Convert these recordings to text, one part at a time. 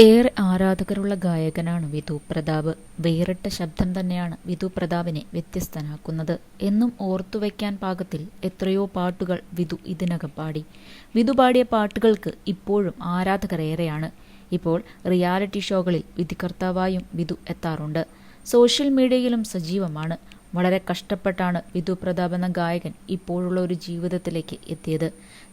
ഏറെ ആരാധകരുള്ള ഗായകനാണ് വിധു പ്രതാപ്. വേറിട്ട ശബ്ദം തന്നെയാണ് വിധു പ്രതാപിനെ വ്യത്യസ്തനാക്കുന്നത്. എന്നും ഓർത്തുവെക്കാൻ പാകത്തിൽ എത്രയോ പാട്ടുകൾ വിധു ഇതിനകം പാടി. വിധു പാടിയ പാട്ടുകൾക്ക് ഇപ്പോഴും ആരാധകർ ഏറെയാണ്. ഇപ്പോൾ റിയാലിറ്റി ഷോകളിൽ വിധികർത്താവായും വിധു എത്താറുണ്ട്. സോഷ്യൽ മീഡിയയിലും സജീവമാണ്. വളരെ കഷ്ടപ്പെട്ടാണ് വിധു പ്രതാപ് എന്ന ഗായകൻ ഇപ്പോഴുള്ള ഒരു ജീവിതത്തിലേക്ക് എത്തിയത്.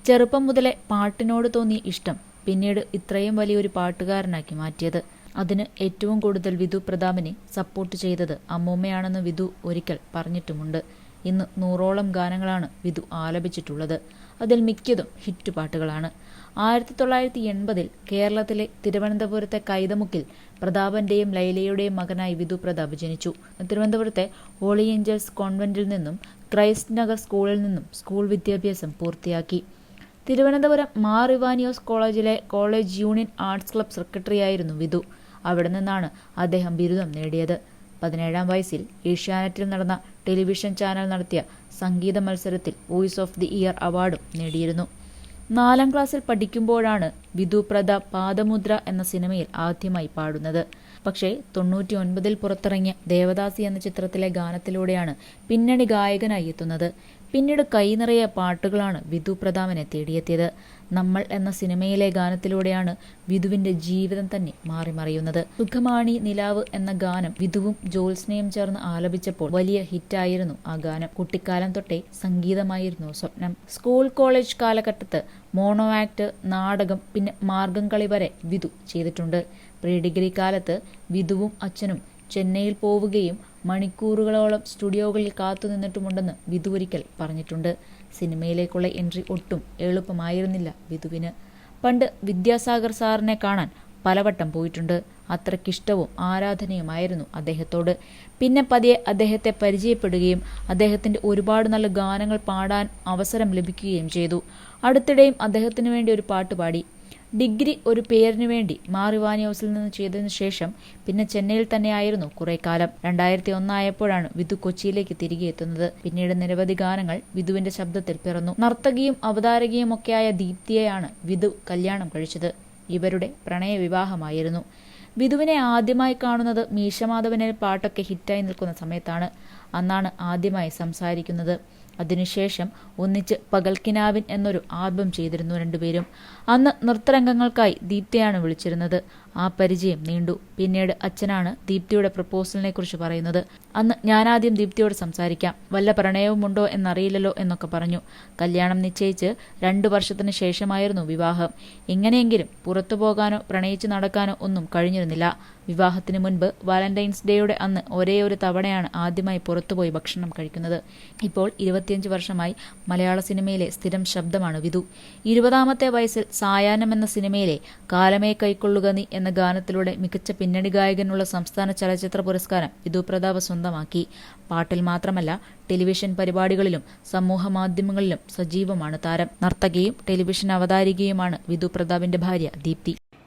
ചെറുപ്പം മുതലേ പാട്ടിനോട് തോന്നിയ ഇഷ്ടം പിന്നീട് ഇത്രയും വലിയൊരു പാട്ടുകാരനാക്കി മാറ്റിയത്. അതിന് ഏറ്റവും കൂടുതൽ വിധു പ്രതാപിനെ സപ്പോർട്ട് ചെയ്തത് അമ്മൂമ്മയാണെന്ന് വിധു ഒരിക്കൽ പറഞ്ഞിട്ടുമുണ്ട്. ഇന്ന് നൂറോളം ഗാനങ്ങളാണ് വിധു ആലപിച്ചിട്ടുള്ളത്. അതിൽ മിക്കതും ഹിറ്റ് പാട്ടുകളാണ്. ആയിരത്തി തൊള്ളായിരത്തി എൺപതിൽ കേരളത്തിലെ തിരുവനന്തപുരത്തെ കൈതമുക്കിൽ പ്രതാപന്റെയും ലൈലയുടെയും മകനായി വിധു പ്രതാപ് ജനിച്ചു. തിരുവനന്തപുരത്തെ ഹോളി ഏഞ്ചൽസ് കോൺവെന്റിൽ നിന്നും ക്രൈസ്റ്റ് നഗർ സ്കൂളിൽ നിന്നും സ്കൂൾ വിദ്യാഭ്യാസം പൂർത്തിയാക്കി. തിരുവനന്തപുരം മാർ ഇവാനിയോസ് കോളേജിലെ കോളേജ് യൂണിയൻ ആർട്സ് ക്ലബ് സെക്രട്ടറിയായിരുന്നു വിധു. അവിടെ നിന്നാണ് അദ്ദേഹം ബിരുദം നേടിയത്. പതിനേഴാം വയസ്സിൽ ഏഷ്യാനെറ്റിൽ നടന്ന ടെലിവിഷൻ ചാനൽ നടത്തിയ സംഗീത മത്സരത്തിൽ വോയിസ് ഓഫ് ദി ഇയർ അവാർഡും നേടിയിരുന്നു. നാലാം ക്ലാസ്സിൽ പഠിക്കുമ്പോഴാണ് വിധു പാദമുദ്ര എന്ന സിനിമയിൽ ആദ്യമായി പാടുന്നത്. പക്ഷേ തൊണ്ണൂറ്റി ഒൻപതിൽ പുറത്തിറങ്ങിയ ദേവദാസി എന്ന ചിത്രത്തിലെ ഗാനത്തിലൂടെയാണ് പിന്നണി ഗായകനായി എത്തുന്നത്. പിന്നീട് കൈനിറയെ പാട്ടുകളാണ് വിധു പ്രതാപനെ തേടിയെത്തിയത്. നമ്മൾ എന്ന സിനിമയിലെ ഗാനത്തിലൂടെയാണ് വിധുവിന്റെ ജീവിതം തന്നെ മാറിമറിയുന്നത് സുഖമാണി നിലാവ് എന്ന ഗാനം വിധുവും ജോത്സ്നയും ചേർന്ന് ആലപിച്ചപ്പോൾ വലിയ ഹിറ്റായിരുന്നു ആ ഗാനം. കുട്ടിക്കാലം തൊട്ടേ സംഗീതമായിരുന്നു സ്വപ്നം. സ്കൂൾ കോളേജ് കാലഘട്ടത്ത് മോണോ ആക്ട് നാടകം പിന്നെ മാർഗം കളി വരെ വിധു ചെയ്തിട്ടുണ്ട്. പ്രീ ഡിഗ്രി കാലത്ത് വിധുവും അച്ഛനും ചെന്നൈയിൽ പോവുകയും മണിക്കൂറുകളോളം സ്റ്റുഡിയോകളിൽ കാത്തുനിന്നിട്ടുമുണ്ടെന്ന് വിധു ഒരിക്കൽ പറഞ്ഞിട്ടുണ്ട്. സിനിമയിലേക്കുള്ള എൻട്രി ഒട്ടും എളുപ്പമായിരുന്നില്ല വിധുവിന്. പണ്ട് വിദ്യാസാഗർ സാറിനെ കാണാൻ പലവട്ടം പോയിട്ടുണ്ട്. അത്രയ്ക്കിഷ്ടവും ആരാധനയുമായിരുന്നു അദ്ദേഹത്തോട്. പിന്നെ പതിയെ അദ്ദേഹത്തെ പരിചയപ്പെടുകയും അദ്ദേഹത്തിന്റെ ഒരുപാട് നല്ല ഗാനങ്ങൾ പാടാൻ അവസരം ലഭിക്കുകയും ചെയ്തു. അടുത്തിടെയും അദ്ദേഹത്തിന് വേണ്ടി ഒരു പാട്ട് പാടി ഡിഗ്രി ഒരു പേരിനു വേണ്ടി മാറിവാനി ഹൗസിൽ നിന്ന് ചെയ്തതിനു ശേഷം പിന്നെ ചെന്നൈയിൽ തന്നെയായിരുന്നു കുറെ കാലം. രണ്ടായിരത്തി ഒന്നായപ്പോഴാണ് വിധു കൊച്ചിയിലേക്ക് തിരികെ എത്തുന്നത്. പിന്നീട് നിരവധി ഗാനങ്ങൾ വിധുവിന്റെ ശബ്ദത്തിൽ പിറന്നു. നർത്തകിയും അവതാരകയും ഒക്കെയായ ദീപ്തിയെയാണ് വിധു കല്യാണം കഴിച്ചത്. ഇവരുടെ പ്രണയ വിവാഹമായിരുന്നു വിധുവിനെ ആദ്യമായി കാണുന്നത് മീശമാധവനിൽ പാട്ടൊക്കെ ഹിറ്റായി നിൽക്കുന്ന സമയത്താണ്. അന്നാണ് ആദ്യമായി സംസാരിക്കുന്നത്. അതിനുശേഷം ഒന്നിച്ച് പകൽക്കിനാവിൻ എന്നൊരു ആൽബം ചെയ്തിരുന്നു രണ്ടുപേരും. അന്ന് നൃത്തരംഗങ്ങൾക്കായി ദീപ്തിയാണ് വിളിച്ചിരുന്നത്. ആ പരിചയം നീണ്ടു. പിന്നീട് അച്ഛനാണ് ദീപ്തിയുടെ പ്രപ്പോസലിനെ കുറിച്ച് പറയുന്നത്. അന്ന് ഞാനാദ്യം ദീപ്തിയോട് സംസാരിക്കാം. വല്ല പ്രണയവുമുണ്ടോ എന്നറിയില്ലല്ലോ എന്നൊക്കെ പറഞ്ഞു. കല്യാണം നിശ്ചയിച്ച് രണ്ടു വർഷത്തിന് ശേഷമായിരുന്നു വിവാഹം. എങ്ങനെയെങ്കിലും പുറത്തു പോകാനോ പ്രണയിച്ച് നടക്കാനോ ഒന്നും കഴിഞ്ഞിരുന്നില്ല വിവാഹത്തിന് മുൻപ് വാലന്റൈൻസ് ഡേയുടെ അന്ന് ഒരേ ഒരു തവണയാണ് ആദ്യമായി പുറത്തുപോയി ഭക്ഷണം കഴിക്കുന്നത്. ഇപ്പോൾ ഇരുപത്തിയഞ്ച് വർഷമായി മലയാള സിനിമയിലെ സ്ഥിരം ശബ്ദമാണ് വിധു. ഇരുപതാമത്തെ വയസ്സിൽ സായാഹ്നം എന്ന സിനിമയിലെ കാലമേ കൈക്കൊള്ളുക നീ എന്ന ഗാനത്തിലൂടെ മികച്ച പിന്നണി ഗായകനുള്ള സംസ്ഥാന ചലച്ചിത്ര പുരസ്കാരം വിധു പ്രതാപ് സ്വന്തമാക്കി. പാട്ടിൽ മാത്രമല്ല ടെലിവിഷൻ പരിപാടികളിലും സമൂഹ മാധ്യമങ്ങളിലും സജീവമാണ് താരം. നർത്തകിയും ടെലിവിഷൻ അവതാരികയുമാണ് വിധു പ്രതാപിന്റെ ഭാര്യ ദീപ്തി.